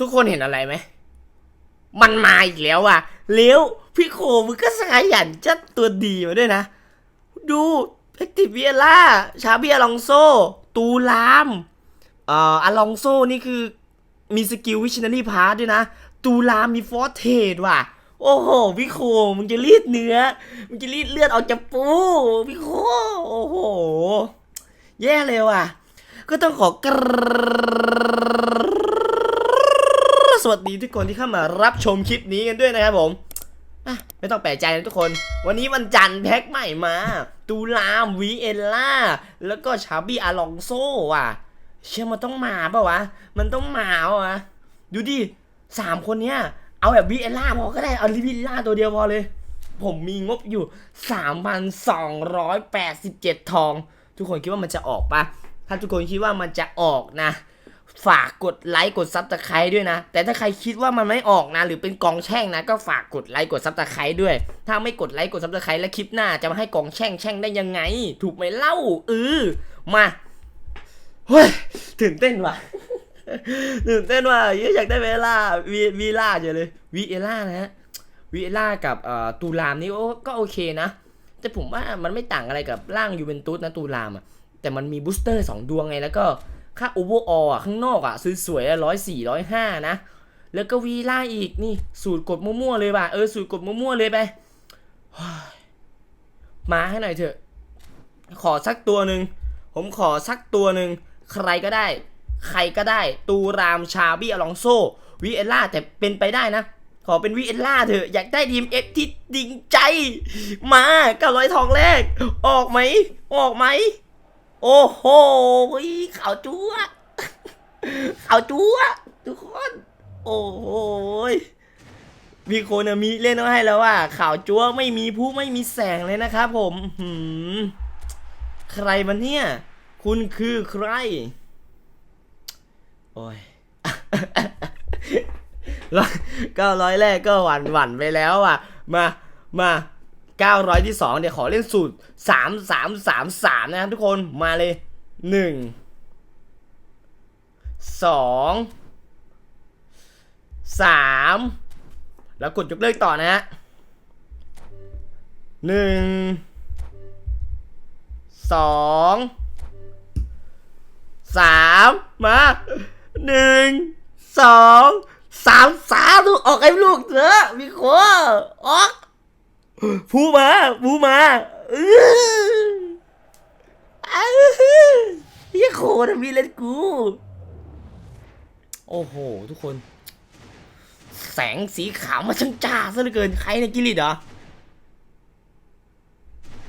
ทุกคนเห็นอะไรไหม มันมาอีกแล้วอะเลี้ยวพี่โคมึงก็สายหยันจัดตัวดีมาด้วยนะ ดูเอติเวียล่า ชาเบียลองโซ ตูลามเอ่ออลองโซนี่คือมีสกิลวิช i นารีพาร์ด้วยนะ ตูลามมีฟอร์เทดว่ะ โอ้โห พี่โคมึงจะรีดเนื้อ มึงจะรีดเลือดออกจากปู พี่โค โอ้โห แย่เลยว่ะ ก็ต้องขอกร สวัสดีทุกคนที่เข้ามารับชมคลิปนี้กันด้วยนะครับผมไม่ต้องแปลกใจนะทุกคน วันนี้วันจันทร์แพ็คใหม่มา ตูลามวีเอลล่า แล้วก็ชาบี้อาลองโซว่ะ เชื่อมันต้องมาปล่าวะ มันต้องมาเปล่าวะดูดิสามคนเนี้ย เอาแบบวีเอลล่าพอก็ได้ เอาลิวิลล่าตัวเดียวพอเลย ผมมีงบอยู่ 3,287 ทอง ทุกคนคิดว่ามันจะออกปะถ้าทุกคนคิดว่ามันจะออกนะ ฝากกดไลค์กดซับสไครต์ด้วยนะ แต่ถ้าใครคิดว่ามันไม่ออกนะ หรือเป็นกองแช่งนะ ก็ฝากกดไลค์กดซับสไครต์ด้วย ถ้าไม่กดไลค์กดซับสไครต์แล้วคลิปหน้าจะมาให้กองแช่งแช่งได้ยังไง ถูกไหมเล่าเออมาเฮ้ยตื่นเต้นว่ะตื่นเต้นว่ะยอยากได้เวลาวีวีล่าเฉยเลยวีเอล่านะฮะวีเอล่ากับเอ่อตูรามนี่ก็ก็โอเคนะ แต่ผมว่ามันไม่ต่างอะไรกับร่างยูเวนตุสนะตูรามอะแต่มันมีบูสเตอร์สองดวงไงแล้วก็ ค่าโอเวอร์อออะข้างนอกอะสวยๆร้อยสี่ร้อยห้านะ แล้วก็วีล่าอีกนี่ สูตรกดมั่วๆเลยว่ะเออสูตรกดมั่วๆเลยไปมาให้หน่อยเถอะ ขอสักตัวหนึ่งผมขอสักตัวหนึ่งใครก็ได้ ใครก็ได้ ตูรามชาบี้อลองโซวีเอล่าแต่เป็นไปได้นะขอเป็นวีเอล่าเถอะ อยากได้ดีมเอฟที่ดิงใจ มาเก้าร้อยทองแรก ออกไหม ออกไหม โอ้โหขาวจั๊วขาวจั๊วทุกคน โอ้โหมีโคนามิเล่นเอาให้แล้วว่าข่าวจั๊วไม่มีผู้ไม่มีแสงเลยนะครับผมหือใครมันเนี่ย คุณคือใคร โอ้ยก้าร้อยแรกก็หวั่นหวั่นไปแล้วอะ มา มา เก้าร้อยที่สองเดี๋ยวขอเล่นสูตรสามสามสามสามนะครับทุกคนมาเลยหนึ่งสองสามแล้วกดยกเลิกต่อนะฮะหนึ่งสองสามมาหนึ่งสองสามสามลูกออกไอ้ลูกเถอะมีโคออก ผู้มาผู้มาอื้ออ้าวยี่โคทำมีเล่นกู โอ้โห ทุกคน แสงสีขาวมาช่างจ้าซะเหลือเกิน ใครเนี่ยกิริตเหรอ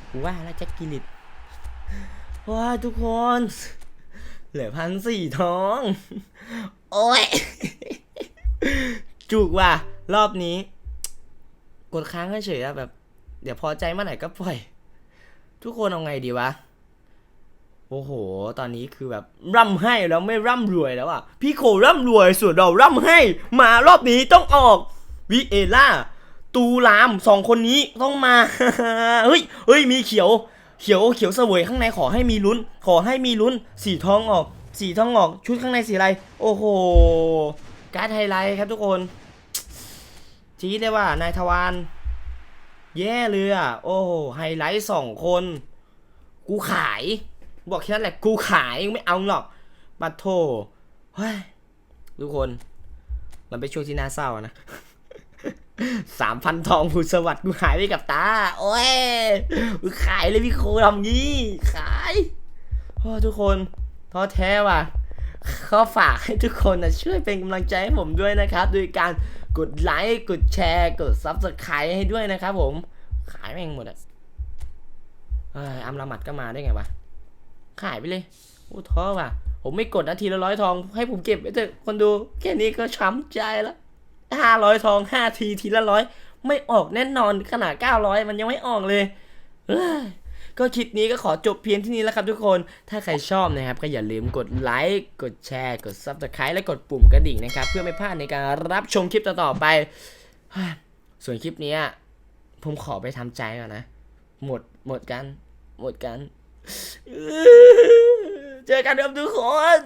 กูว่าแล้วแจ็คกิริตว้าทุกคน เหลือพันสี่ทอง โอ้ย จุกว่ะ รอบนี้ กดค้างเฉยๆแบบ เดี๋ยวพอใจเมื่อไหร่ก็ปล่อย ทุกคนเอาไงดีวะ โอ้โห ตอนนี้คือแบบร่ำให้แล้วไม่ร่ำรวยแล้วอะ พี่โคร่ำรวยส่วนเราร่ำให้ มารอบนี้ต้องออกวิเอล่า ตูรามสองคนนี้ต้องมา เฮ้ยเฮ้ยมีเขียว เขียวเขียวเสวยข้างในขอให้มีลุ้น ขอให้มีลุ้น สีทองออก สีทองออก ชุดข้างในสีอะไร โอ้โห การ์ดไฮไลท์ครับทุกคนชี้ได้ว่านายทวาร แย่เลยอะ โอ้ไฮไลท์สองคน กูขาย บอกแค่นั้นแหละ กูขายไม่เอาหรอกบัตโทเฮ้ยทุกคน มันเป็นช่วงที่น่าเศร้านะสามพันทองผูสวัสดิ์กูหายไปกับตา โอ้ยกูขายเลยพี่โคทำงี้ ขายโอ้ทุกคนท้อแท้ว่ะ ก็ฝากให้ทุกคนนะช่วยเป็นกำลังใจให้ผมด้วยนะครับ โดยการกดไลค์กดแชร์ กด Subscribe ให้ด้วยนะครับผม ขายแม่งหมดอะอัมละหมัดก็มาได้ไงวะ ขายไปเลยโอ้ท้อว่ะ ผมไม่กดนาทีละร้อยทอง ให้ผมเก็บไว้เถอะคนดู แค่นี้ก็ช้ำใจแล้วห้าร้อยทองห้าทีทีละร้อยไม่ออกแน่นอนขนาดเก้าร้อยมันยังไม่ออกเลยเอ้ย ก็คลิปนี้ก็ขอจบเพียงที่นี้แล้วครับทุกคน ถ้าใครชอบนะครับก็อย่าลืมกดไลค์ กดแชร์ กด Subscribe และกดปุ่มกระดิ่งนะครับ เพื่อไม่พลาดในการรับชมคลิปต่อๆไป ส่วนคลิปนี้ผมขอไปทำใจก่อนนะ หมด หมดกัน หมดกัน เจอกันครับทุกคน